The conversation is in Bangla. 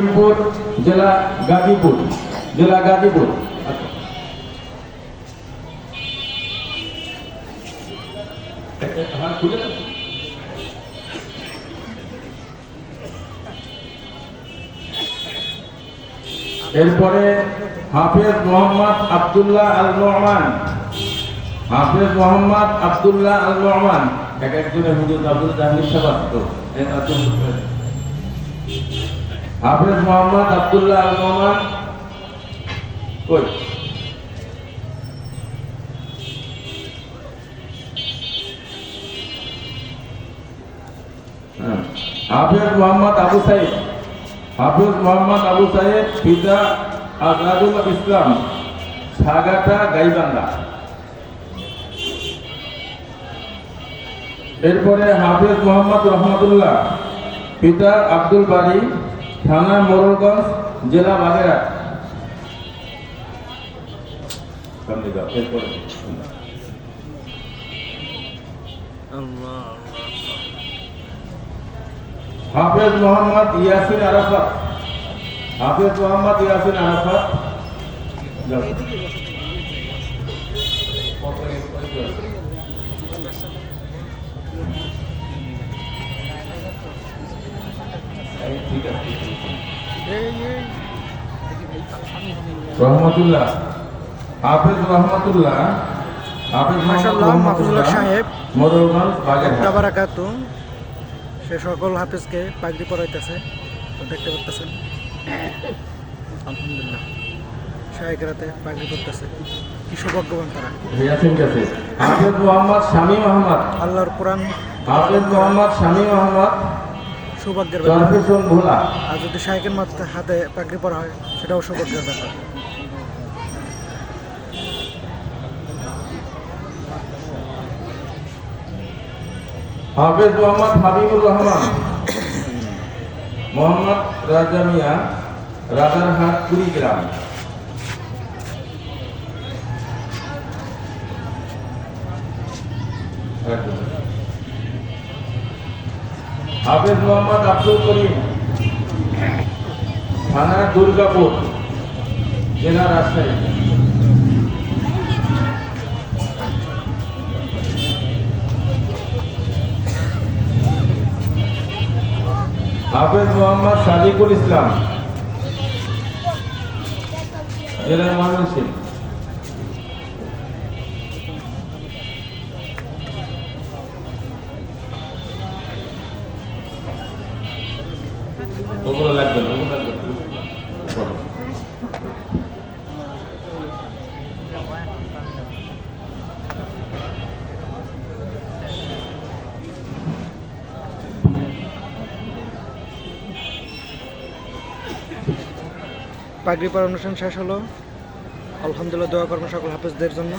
গাজীপুর জেলা গাজীপুর জেলা গাজীপুর। এরপরে হাফেজ মোহাম্মদ আব্দুল্লাহ আল নোমান হাফেজ মোহাম্মদ আব্দুল্লাহ আল নোমান এক একজনের হুজুর আব্দুল এর আসল হাফেজ মোহাম্মদ আব্দুল্লাহ আল নোমান কই? হ্যাঁ। হাফেজ মোহাম্মদ আবু সাইদ। হাফেজ মোহাম্মদ আবু সাইদ পিতা আজহারুল ইসলাম, সাগাটা গাইবান্ধা। এরপরে হাফেজ মোহাম্মদ রহমতুল্লাহ পিতা আব্দুল বাড়ি থানা মোরলগঞ্জ জেলা বাগেরহাট। হাফেজ মোহাম্মদ ইয়াসিন আরাফাত। হাফেজ মোহাম্মদ ইয়াসিন আরাফাত। ঠিক আছে। রহমতুল্লাহ। হাফেজ রহমতুল্লাহ হাফেজ মাশাআল্লাহ, মাহফুজুল্লাহ সাহেব। মোরলগঞ্জ বাগেরহাট সে সকল হাফিজকে পাগড়ি পরাইতেছে তো দেখতে পাচ্ছেন আলহামদুলিল্লাহ শাহেকরাতে পাগড়ি করতেছে কি সৌভাগ্যবান তারা। ইয়াসিন কাছে হাফেজ মোহাম্মদ শামীম আহমদ। আল্লাহর কোরআন হাফেজ মোহাম্মদ শামীম আহমদ। সৌভাগ্যের ব্যাপার। আর যদি শাহেকের মাথায় হাতে পাগড়ি পরা হয় সেটাও সৌভাগ্যের ব্যাপার। হাফেজ মোহাম্মদ হাবিবুর রহমান মোহাম্মদ রাজা মিয়া রাজারহাট কুড়িগ্রাম। হাফেজ মোহাম্মদ আব্দুল করিম থানা দুর্গাপুর জেলা রাজশাহী। হাফেজ মোহাম্মদ সাদিকুল ইসলাম জেলা ময়মনসিংহ। ওগুলো লাগবে না পাগড়ি পর অনুষ্ঠান শেষ হলো। আলহামদুলিল্লাহ দোয়া করবেন সকল হাফিজদের জন্য।